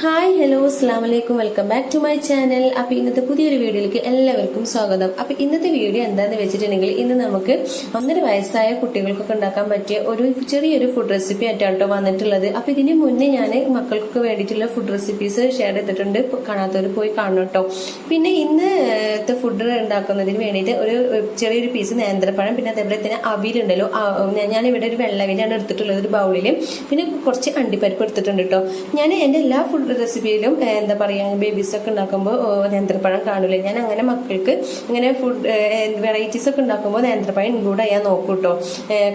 Hi hello അസ്സാം വലൈക്കും welcome back to my channel അപ്പൊ ഇന്നത്തെ പുതിയൊരു വീഡിയോയിലേക്ക് എല്ലാവർക്കും സ്വാഗതം. അപ്പൊ ഇന്നത്തെ വീഡിയോ എന്താന്ന് വെച്ചിട്ടുണ്ടെങ്കിൽ ഇന്ന് നമുക്ക് ഒന്നര വയസ്സായ കുട്ടികൾക്കൊക്കെ ഉണ്ടാക്കാൻ പറ്റിയ ഒരു ചെറിയൊരു ഫുഡ് റെസിപ്പി ആയിട്ടാണ് വന്നിട്ടുള്ളത്. അപ്പൊ ഇതിന് മുന്നേ ഞാൻ മക്കൾക്കൊക്കെ വേണ്ടിയിട്ടുള്ള ഫുഡ് റെസിപ്പീസ് ഷെയർ ചെയ്തിട്ടുണ്ട്. കാണാത്തവർ പോയി കാണണം കേട്ടോ പിന്നെ ഇന്നത്തെ ഫുഡ് ഉണ്ടാക്കുന്നതിന് വേണ്ടിയിട്ട് ഒരു ചെറിയൊരു പീസ് നേന്ത്രപ്പഴം പിന്നെ അതേപോലെ തന്നെ അവിലുണ്ടല്ലോ ഞാനിവിടെ ഒരു വെള്ളവിലാണ് എടുത്തിട്ടുള്ളത് ഒരു ബൗളിൽ പിന്നെ കുറച്ച് അണ്ടിപ്പരിപ്പ് എടുത്തിട്ടുണ്ട് കേട്ടോ ഞാൻ എന്റെ എല്ലാ ഫുഡ് റെസിപ്പിയിലും എന്താ പറയുക ബേബീസ് ഒക്കെ ഉണ്ടാക്കുമ്പോൾ നേന്ത്രപ്പഴം കാണില്ല? ഞാൻ അങ്ങനെ മക്കൾക്ക് ഇങ്ങനെ ഫുഡ് വെറൈറ്റീസ് ഒക്കെ ഉണ്ടാക്കുമ്പോൾ നേന്ത്രപ്പഴം ഇൻക്ലൂഡ് ചെയ്യാൻ നോക്കും കേട്ടോ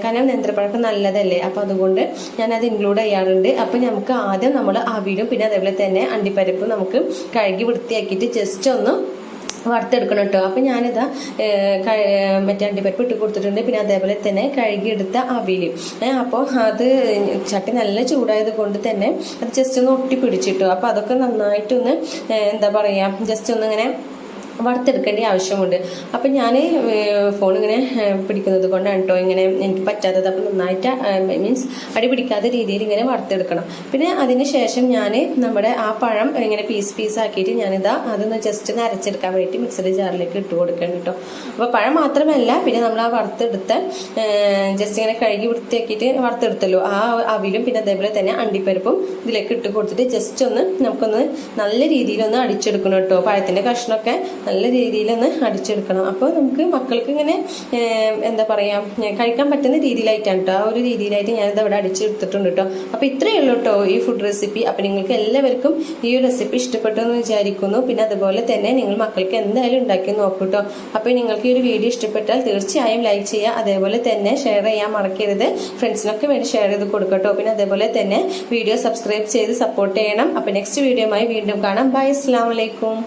കാരണം നേന്ത്രപ്പഴമൊക്കെ നല്ലതല്ലേ? അപ്പം അതുകൊണ്ട് ഞാനത് ഇൻക്ലൂഡ് ചെയ്യാറുണ്ട്. അപ്പം നമുക്ക് ആദ്യം നമ്മൾ അവിലും പിന്നെ അതേപോലെ തന്നെ അണ്ടിപ്പരിപ്പ് നമുക്ക് കഴുകി വൃത്തിയാക്കിയിട്ട് ജസ്റ്റ് ഒന്ന് വറുത്തെടുക്കണം കേട്ടോ അപ്പം ഞാനിതാ മറ്റേ അണ്ടിപ്പരിപ്പ് ഇട്ട് കൊടുത്തിട്ടുണ്ട്. പിന്നെ അതേപോലെ തന്നെ കഴുകിയെടുത്ത അവിൽ അപ്പോൾ അത് ചട്ടി നല്ല ചൂടായത് കൊണ്ട് തന്നെ അത് ജസ്റ്റ് ഒന്ന് ഒട്ടി പിടിച്ചിട്ടു അപ്പോൾ അതൊക്കെ നന്നായിട്ടൊന്ന് എന്താ പറയുക ജസ്റ്റ് ഒന്ന് ഇങ്ങനെ വറുത്തെടുക്കേണ്ട ആവശ്യമുണ്ട്. അപ്പം ഞാൻ ഫോൺ ഇങ്ങനെ പിടിക്കുന്നത് കൊണ്ടാണ് കേട്ടോ ഇങ്ങനെ എനിക്ക് പറ്റാത്തത്. അപ്പം നന്നായിട്ട് മീൻസ് അടി പിടിക്കാത്ത രീതിയിൽ ഇങ്ങനെ വറുത്തെടുക്കണം. പിന്നെ അതിന് ശേഷം ഞാൻ നമ്മുടെ ആ പഴം ഇങ്ങനെ പീസ് പീസ് ആക്കിയിട്ട് ഞാനിതാ അതൊന്ന് ജസ്റ്റ് ഒന്ന് അരച്ചെടുക്കാൻ വേണ്ടി മിക്സറി ജാറിലേക്ക് ഇട്ട് കൊടുക്കണം കേട്ടോ അപ്പോൾ പഴം മാത്രമല്ല പിന്നെ നമ്മൾ ആ വറുത്തെടുത്ത് ജസ്റ്റ് ഇങ്ങനെ കഴുകി വൃത്തിയാക്കിയിട്ട് വറുത്തെടുത്തല്ലോ. ആ അവിലും പിന്നെ അതേപോലെ തന്നെ അണ്ടിപ്പരിപ്പും ഇതിലേക്ക് ഇട്ട് കൊടുത്തിട്ട് ജസ്റ്റ് ഒന്ന് നമുക്കൊന്ന് നല്ല രീതിയിലൊന്ന് അടിച്ചെടുക്കണം കേട്ടോ പഴത്തിന്റെ കഷ്ണമൊക്കെ നല്ല രീതിയിലൊന്ന് അടിച്ചെടുക്കണം. അപ്പോൾ നമുക്ക് മക്കൾക്ക് ഇങ്ങനെ എന്താ പറയുക കഴിക്കാൻ പറ്റുന്ന രീതിയിലായിട്ടാണ് കേട്ടോ ആ ഒരു രീതിയിലായിട്ട് ഞാനിത് അവിടെ അടിച്ചെടുത്തിട്ടുണ്ട് കേട്ടോ അപ്പോൾ ഇത്രയേ ഉള്ളൂ കേട്ടോ ഈ ഫുഡ് റെസിപ്പി അപ്പോൾ നിങ്ങൾക്ക് എല്ലാവർക്കും ഈ റെസിപ്പി ഇഷ്ടപ്പെട്ടു എന്ന് വിചാരിക്കുന്നു. പിന്നെ അതുപോലെ തന്നെ നിങ്ങൾ മക്കൾക്ക് എന്തായാലും ഉണ്ടാക്കി നോക്കൂ കേട്ടോ അപ്പോൾ നിങ്ങൾക്ക് ഈ ഒരു വീഡിയോ ഇഷ്ടപ്പെട്ടാൽ തീർച്ചയായും ലൈക്ക് ചെയ്യുക. അതേപോലെ തന്നെ ഷെയർ ചെയ്യാൻ മറക്കരുത്. ഫ്രണ്ട്സിനൊക്കെ വേണ്ടി ഷെയർ ചെയ്ത് കൊടുക്കട്ടോ പിന്നെ അതേപോലെ തന്നെ വീഡിയോ സബ്സ്ക്രൈബ് ചെയ്ത് സപ്പോർട്ട് ചെയ്യണം. അപ്പോൾ നെക്സ്റ്റ് വീഡിയോയുമായി വീണ്ടും കാണാം. ബൈ അസ്സാം വലൈക്കും